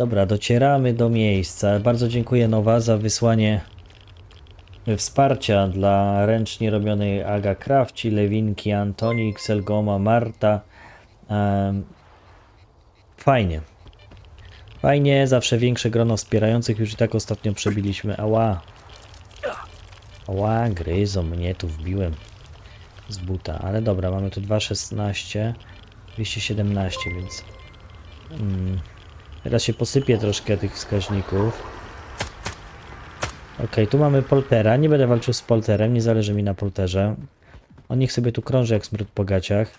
Dobra, docieramy do miejsca. Bardzo dziękuję Nowa za wysłanie wsparcia dla ręcznie robionej Aga Krawci, Lewinki, Antonik, Selgoma, Marta. Fajnie. Fajnie, zawsze większe grono wspierających. Już i tak ostatnio przebiliśmy. Ała. Ała, gryzą mnie, tu wbiłem z buta. Ale dobra, mamy tu 2,16, 217, więc... Mm, teraz się posypie troszkę tych wskaźników. Okej, tu mamy poltera. Nie będę walczył z polterem, nie zależy mi na polterze. On niech sobie tu krąży jak smród po gaciach.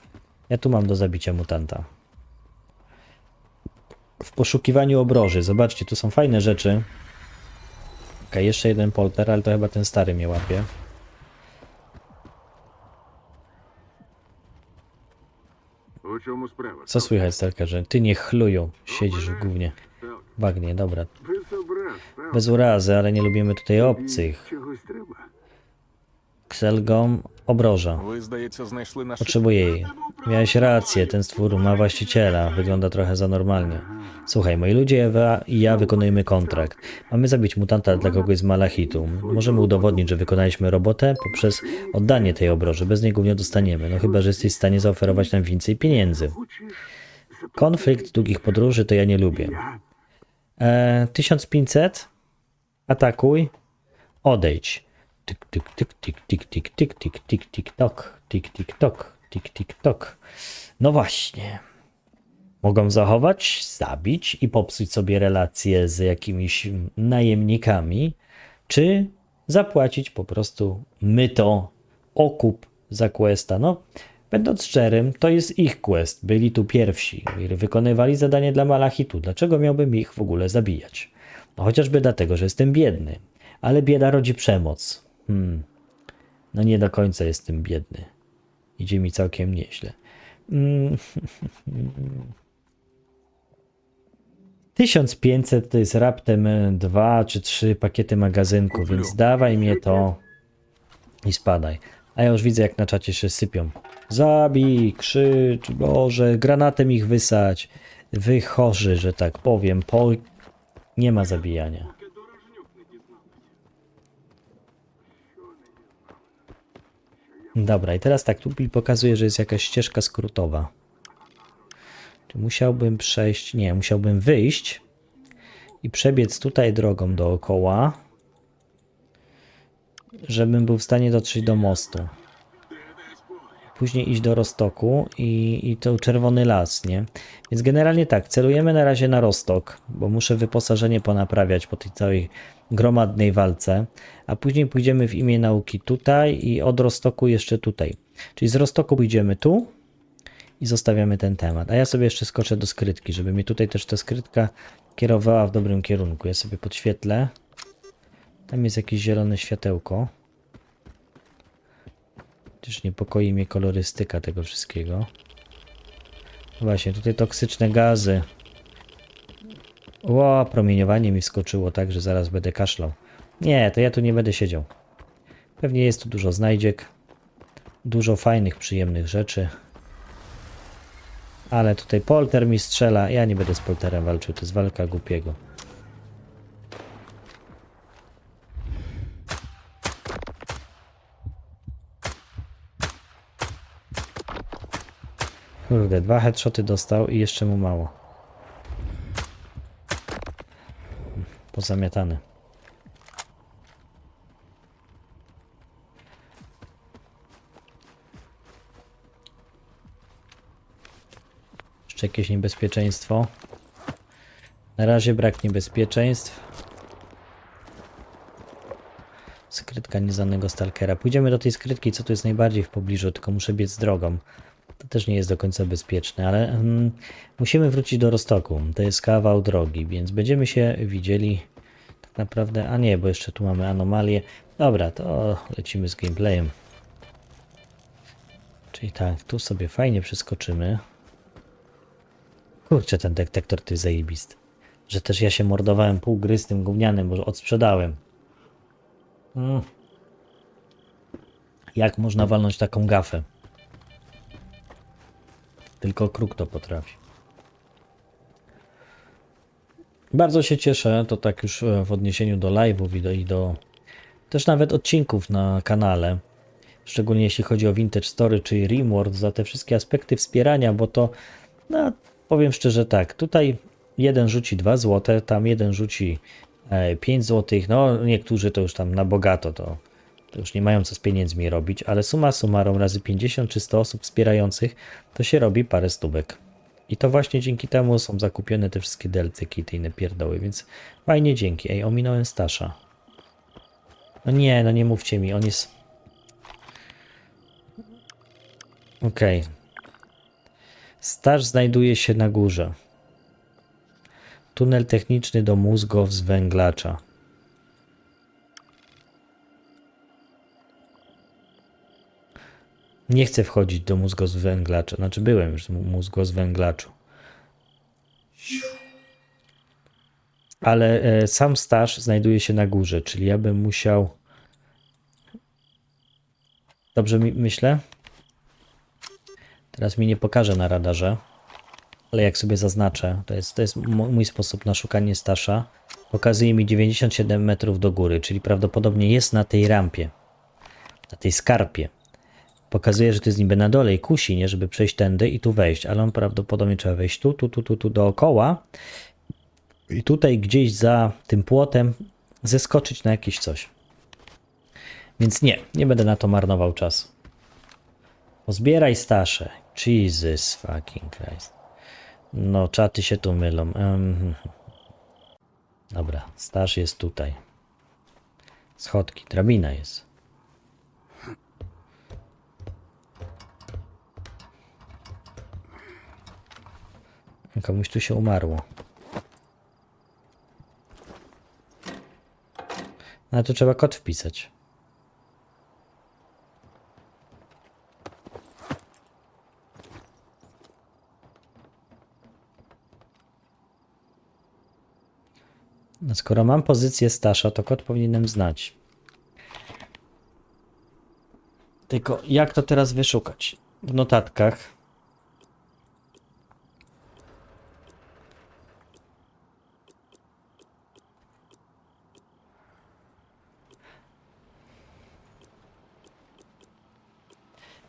Ja tu mam do zabicia mutanta. W poszukiwaniu obroży. Zobaczcie, tu są fajne rzeczy. Okej, jeszcze jeden polter, ale to chyba ten stary mnie łapie. У чому справа? Co słychać, stalkerze? Ty nie chluju, siedzisz w gównie. Сталкер, Bagnie, dobra. Без образ, сталкер. Bez urazy, ale nie lubimy tutaj obcych. Чогось треба. Kselgom obroża. Potrzebuję jej. Miałeś rację, ten stwór ma właściciela. Wygląda trochę za normalnie. Słuchaj, moi ludzie Ewa i ja wykonujemy kontrakt. Mamy zabić mutanta dla kogoś z Malachitu. Możemy udowodnić, że wykonaliśmy robotę poprzez oddanie tej obroży. Bez niej głównie dostaniemy. No chyba, że jesteś w stanie zaoferować nam więcej pieniędzy. Konflikt długich podróży to ja nie lubię. E, 1500? Atakuj. Odejdź. Tyk, tyk, tyk, tyk, tyk, tyk, tyk, tyk, tyk, tyk, tok. Tik, tik, tok. Tik, tik, tok. No właśnie. Mogą zachować, zabić i popsuć sobie relacje z jakimiś najemnikami, czy zapłacić po prostu myto, okup za questa. No, będąc szczerym, to jest ich quest. Byli tu pierwsi. Wykonywali zadanie dla Malachitu. Dlaczego miałbym ich w ogóle zabijać? No chociażby dlatego, że jestem biedny. Ale bieda rodzi przemoc. Hmm. No nie do końca jestem biedny. Idzie mi całkiem nieźle. Mm. 1500 to jest raptem dwa czy trzy pakiety magazynku, więc dawaj mnie to i spadaj. A ja już widzę jak na czacie się sypią. Zabij, krzycz, Boże, granatem ich wysać. Wy chorzy, że tak powiem, po... Nie ma zabijania. Dobra, i teraz tak, tu mi pokazuje, że jest jakaś ścieżka skrótowa. Czy musiałbym przejść? Nie, musiałbym wyjść i przebiec tutaj drogą dookoła, żebym był w stanie dotrzeć do mostu. Później iść do Rostoku i, i to czerwony las, nie? Więc generalnie tak, celujemy na razie na Rostok, bo muszę wyposażenie ponaprawiać po tej całej gromadnej walce, a później pójdziemy w imię nauki tutaj i od Rostoku jeszcze tutaj. Czyli z Rostoku pójdziemy tu, i zostawiamy ten temat. A ja sobie jeszcze skoczę do skrytki, żeby mnie tutaj też ta skrytka kierowała w dobrym kierunku. Ja sobie podświetlę. Tam jest jakieś zielone światełko. Chociaż niepokoi mnie kolorystyka tego wszystkiego. Właśnie, tutaj toksyczne gazy. Ło, promieniowanie mi wskoczyło tak, że zaraz będę kaszlał. Nie, to ja tu nie będę siedział. Pewnie jest tu dużo znajdziek. Dużo fajnych, przyjemnych rzeczy. Ale tutaj polter mi strzela. Ja nie będę z polterem walczył, to jest walka głupiego. Kurde, dwa headshoty dostał i jeszcze mu mało. Pozamiatany. Jeszcze jakieś niebezpieczeństwo. Na razie brak niebezpieczeństw. Skrytka nieznanego stalkera. Pójdziemy do tej skrytki, co tu jest najbardziej w pobliżu, tylko muszę biec drogą. To też nie jest do końca bezpieczne, ale mm, musimy wrócić do Rostoku. To jest kawał drogi, więc będziemy się widzieli tak naprawdę. A nie, bo jeszcze tu mamy anomalię. Dobra, to lecimy z gameplayem. Czyli tak, tu sobie fajnie przeskoczymy. Kurczę, ten detektor to jest zajebisty. Że też ja się mordowałem pół gry z tym gównianym, bo odsprzedałem. Mm. Jak można walnąć taką gafę? Tylko kruk to potrafi. Bardzo się cieszę, to tak już e, w odniesieniu do live'ów i do, i do też nawet odcinków na kanale, szczególnie jeśli chodzi o Vintage Story czy Rimworld, za te wszystkie aspekty wspierania, bo to, no powiem szczerze tak, tutaj jeden rzuci 2 zł, tam jeden rzuci e, 5 zł, no niektórzy to już tam na bogato to, to już nie mają co z pieniędzmi robić, ale suma summarum razy 50 czy 100 osób wspierających, to się robi parę stówek. I to właśnie dzięki temu są zakupione te wszystkie kity i inne pierdoły, więc fajnie dzięki. Ej, ominąłem Stasza. No nie, no nie mówcie mi, on jest... Okej. Staż znajduje się na górze. Tunel techniczny do mózgów z węglacza. Nie chcę wchodzić do mózgu z węglacza. Znaczy byłem już w mózgu z węglaczu. Ale e, sam staż znajduje się na górze, czyli ja bym musiał. Dobrze mi myślę? Teraz mi nie pokaże na radarze, ale jak sobie zaznaczę, to jest, to jest mój sposób na szukanie stasza. Pokazuje mi 97 metrów do góry, czyli prawdopodobnie jest na tej rampie, na tej skarpie pokazuje, że to jest niby na dole i kusi, nie, żeby przejść tędy i tu wejść, ale on prawdopodobnie trzeba wejść tu, tu, tu, tu, tu dookoła i tutaj gdzieś za tym płotem zeskoczyć na jakieś coś. Więc nie, nie będę na to marnował czasu. Pozbieraj stasze. Jesus fucking Christ. No, czaty się tu mylą. Em, Dobra, staż jest tutaj. Schodki, drabina jest. Komuś tu się umarło. No tu trzeba kod wpisać. No skoro mam pozycję Stasza, to kod powinienem znać. Tylko jak to teraz wyszukać? W notatkach.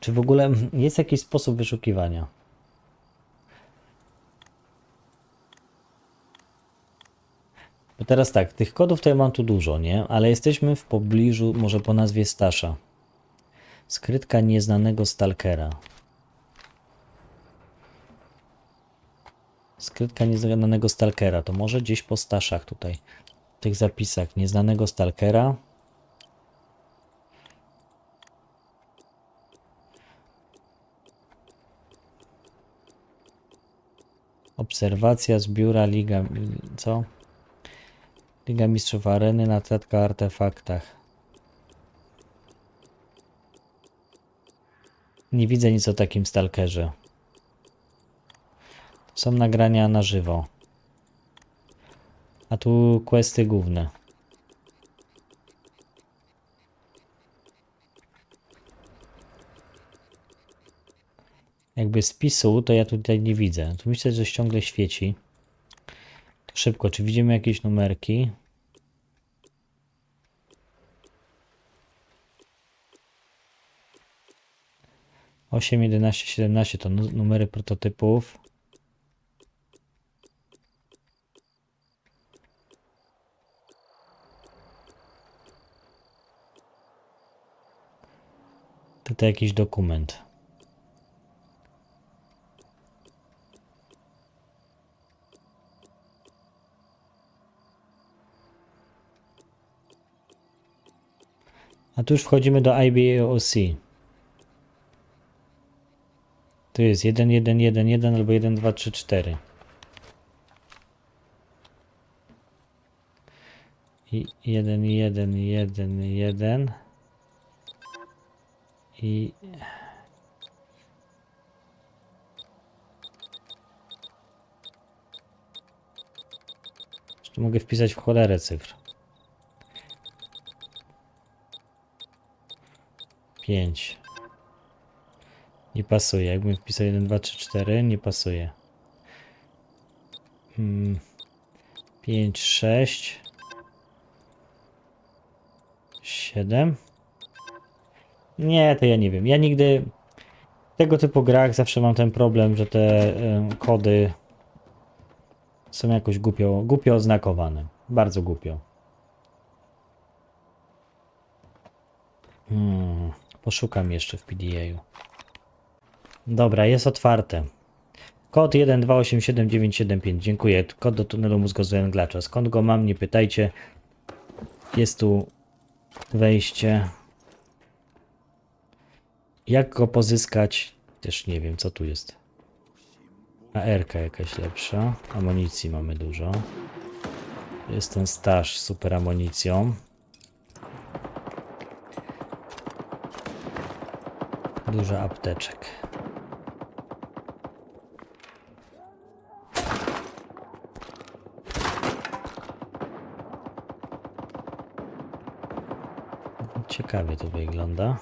Czy w ogóle jest jakiś sposób wyszukiwania? Bo teraz tak, tych kodów to ja mam tu dużo, nie? Ale jesteśmy w pobliżu, może po nazwie Stasza. Skrytka nieznanego stalkera. Skrytka nieznanego stalkera. To może gdzieś po Staszach tutaj. W tych zapisach. Nieznanego stalkera. Obserwacja z biura Liga. Co? Liga Mistrzów Areny, notatka o artefaktach. Nie widzę nic o takim stalkerze. Są nagrania na żywo. A tu questy główne. Jakby spisu, to ja tutaj nie widzę. Tu myślę, że ciągle świeci. To szybko, czy widzimy jakieś numerki? Osiem, jedenaście, siedemnaście to nu- numery prototypów. Tutaj jakiś dokument. A tu już wchodzimy do IBOC. Tu jest 1, 1, 1, 1 albo 1, 2, 3, 4. I 1, 1, 1, 1. I... Jeszcze mogę wpisać w cholerę cyfr. 5. Nie pasuje. Jakbym wpisał 1, 2, 3, 4, nie pasuje. Hmm. 5, 6, 7. Nie, to ja nie wiem. Ja nigdy w tego typu grach zawsze mam ten problem, że te em, kody są jakoś głupio, głupio oznakowane. Bardzo głupio. Hmm, poszukam jeszcze w PDA-u. Dobra, jest otwarte. Kod 1287975. Dziękuję. Kod do tunelu mózgowęglacza. Skąd go mam? Nie pytajcie. Jest tu wejście. Jak go pozyskać? Też nie wiem, co tu jest. AR-ka jakaś lepsza. Amunicji mamy dużo. Jest ten staż z super amunicją. Dużo apteczek. Ciekawie to wygląda.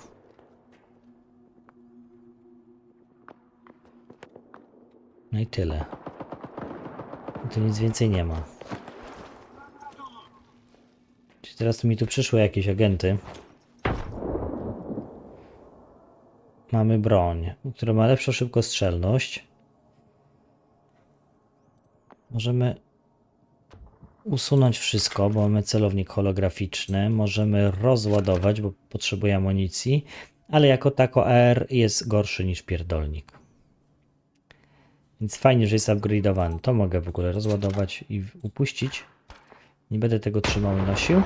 No i tyle. Tu nic więcej nie ma. Czyli teraz mi tu przyszły jakieś agenty. Mamy broń, która ma lepszą szybkostrzelność. Możemy usunąć wszystko, bo mamy celownik holograficzny. Możemy rozładować, bo potrzebuje amunicji, ale jako tako AR jest gorszy niż pierdolnik. Więc fajnie, że jest upgrade'owany. To mogę w ogóle rozładować i upuścić. Nie będę tego trzymał i nosił.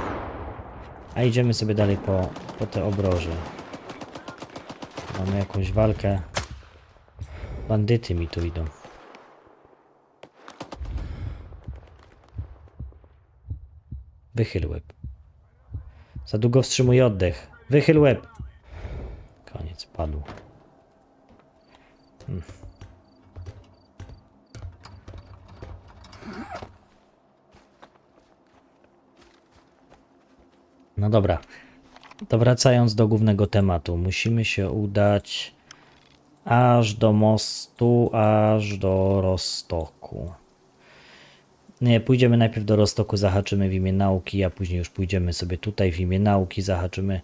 A idziemy sobie dalej po, po te obroże. Mamy jakąś walkę. Bandyty mi tu idą. Wychyl łeb. Za długo wstrzymuje oddech. Wychyl łeb. Koniec, padł. Hmm. No dobra. To wracając do głównego tematu, musimy się udać aż do mostu, aż do Rostoku. Nie, pójdziemy najpierw do Rostoku, zahaczymy w imię nauki, a później już pójdziemy sobie tutaj w imię nauki, zahaczymy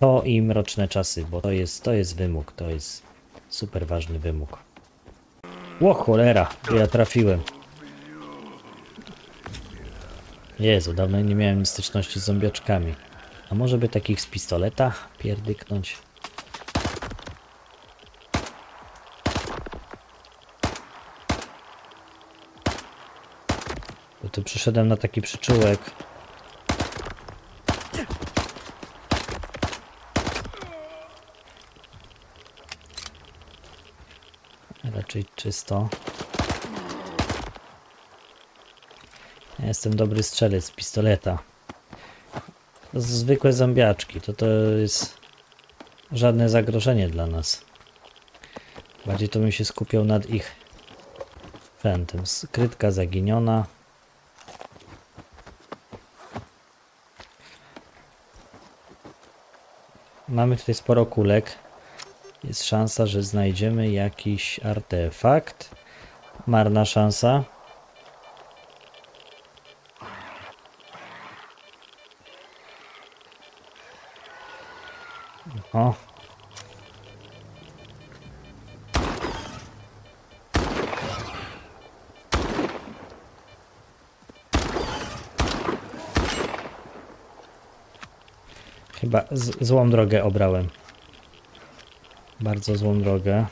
to i mroczne czasy, bo to jest, to jest wymóg, to jest super ważny wymóg. Ło cholera, ja trafiłem. Jezu, dawno nie miałem styczności z zombiaczkami. A może by takich z pistoleta pierdyknąć? Bo tu przyszedłem na taki przyczółek. Raczej czysto. Jestem dobry strzelec z pistoleta. Zwykłe zombiaczki, to to jest żadne zagrożenie dla nas. Bardziej to bym się skupiał nad ich fętem. Skrytka zaginiona. Mamy tutaj sporo kulek. Jest szansa, że znajdziemy jakiś artefakt. Marna szansa. O. Chyba złą drogę obrałem. Bardzo złą drogę.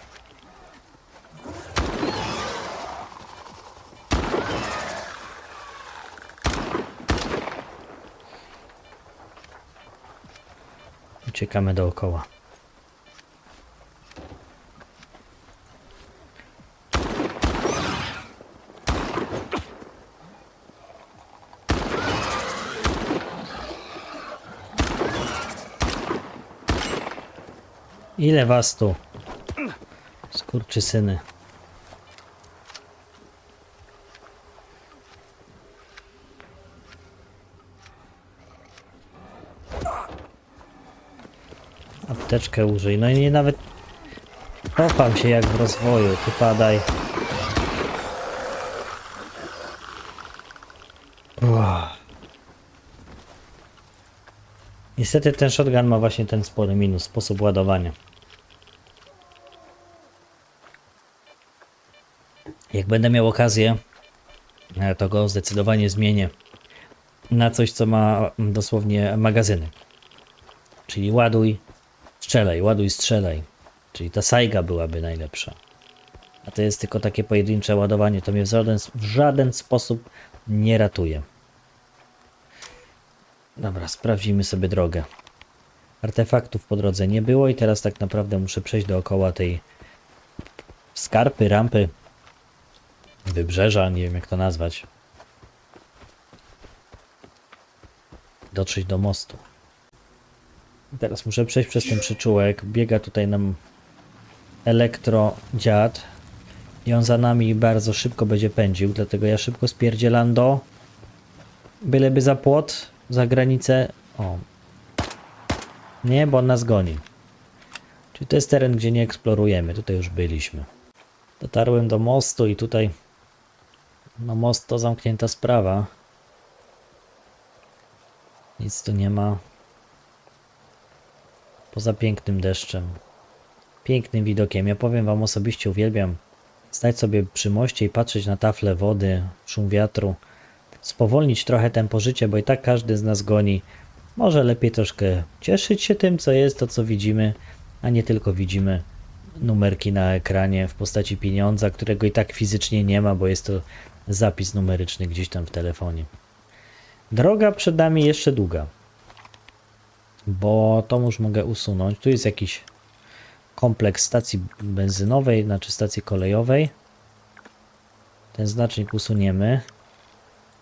Uciekamy dookoła. Ile was tu? Skurczysyny. Apteczkę użyj. No i nie nawet... Cofam się jak w rozwoju. Ty padaj. Niestety ten shotgun ma właśnie ten spory minus, sposób ładowania. Jak będę miał okazję, e, to go zdecydowanie zmienię na coś, co ma dosłownie magazyny. Czyli ładuj, strzelaj, ładuj, strzelaj. Czyli ta sajga byłaby najlepsza. A to jest tylko takie pojedyncze ładowanie, to mnie w żaden, w żaden sposób nie ratuje. Dobra, sprawdzimy sobie drogę. Artefaktów po drodze nie było i teraz tak naprawdę muszę przejść dookoła tej skarpy, rampy, wybrzeża, nie wiem jak to nazwać. Dotrzeć do mostu. Teraz muszę przejść przez ten przyczółek. Biega tutaj nam elektrodziad i on za nami bardzo szybko będzie pędził, dlatego ja szybko spierdzielam do byleby za płot, za granicę. O. Nie, bo on nas goni. Czyli to jest teren, gdzie nie eksplorujemy. Tutaj już byliśmy. Dotarłem do mostu i tutaj no most to zamknięta sprawa. Nic tu nie ma. Poza pięknym deszczem. Pięknym widokiem. Ja powiem wam osobiście uwielbiam stać sobie przy moście i patrzeć na tafle wody, szum wiatru. Spowolnić trochę tempo życia, bo i tak każdy z nas goni. Może lepiej troszkę cieszyć się tym, co jest, to co widzimy, a nie tylko widzimy numerki na ekranie w postaci pieniądza, którego i tak fizycznie nie ma, bo jest to zapis numeryczny gdzieś tam w telefonie. Droga przed nami jeszcze długa, bo to już mogę usunąć. Tu jest jakiś kompleks stacji benzynowej, znaczy stacji kolejowej. Ten znacznik usuniemy.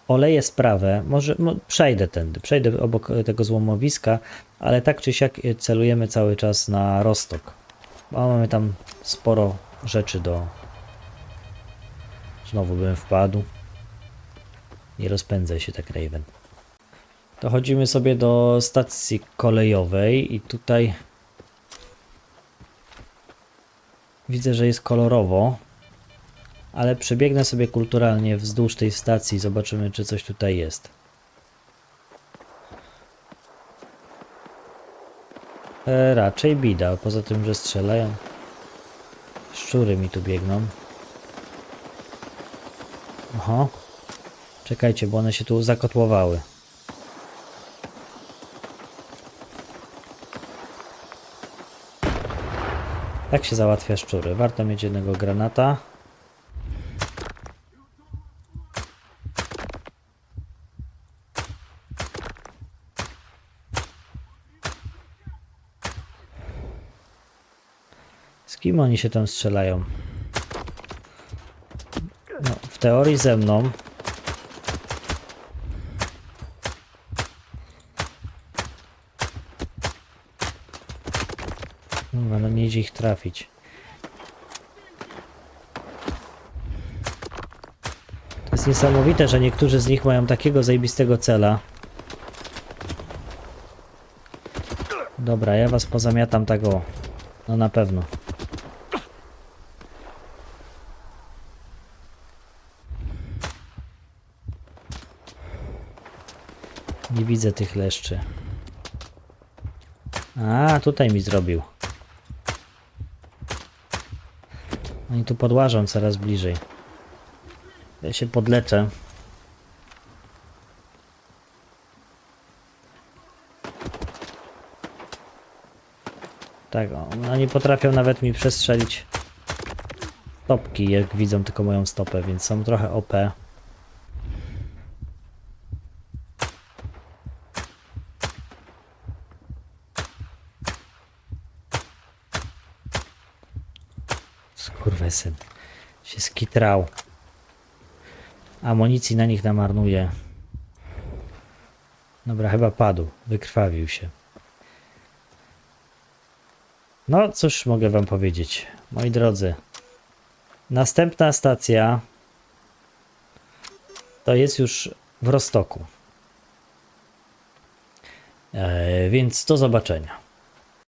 Oleję sprawę, może mo, przejdę tędy, przejdę obok tego złomowiska, ale tak czy siak celujemy cały czas na Rostok. Bo mamy tam sporo rzeczy do... Znowu bym wpadł. Nie rozpędzaj się tak, Raven. Dochodzimy sobie do stacji kolejowej i tutaj widzę, że jest kolorowo, ale przebiegnę sobie kulturalnie wzdłuż tej stacji zobaczymy, czy coś tutaj jest. E, raczej bida, poza tym, że strzelają. Szczury mi tu biegną. Oho. Czekajcie, bo one się tu zakotłowały. Tak się załatwia szczury. Warto mieć jednego granata. Z kim oni się tam strzelają? No, w teorii ze mną. Dobra, no nie idzie ich trafić. To jest niesamowite, że niektórzy z nich mają takiego zajebistego cela. Dobra, ja was pozamiatam tak o. No na pewno. Nie widzę tych leszczy. A, tutaj mi zrobił. Oni tu podłażą coraz bliżej. Ja się podleczę. Tak, oni potrafią nawet mi przestrzelić stopki, jak widzą tylko moją stopę, więc są trochę OP. Się skitrał. Amunicji na nich namarnuje. Dobra, chyba padł. Wykrwawił się. No, cóż mogę wam powiedzieć. Moi drodzy. Następna stacja to jest już w Rostoku. E, więc do zobaczenia.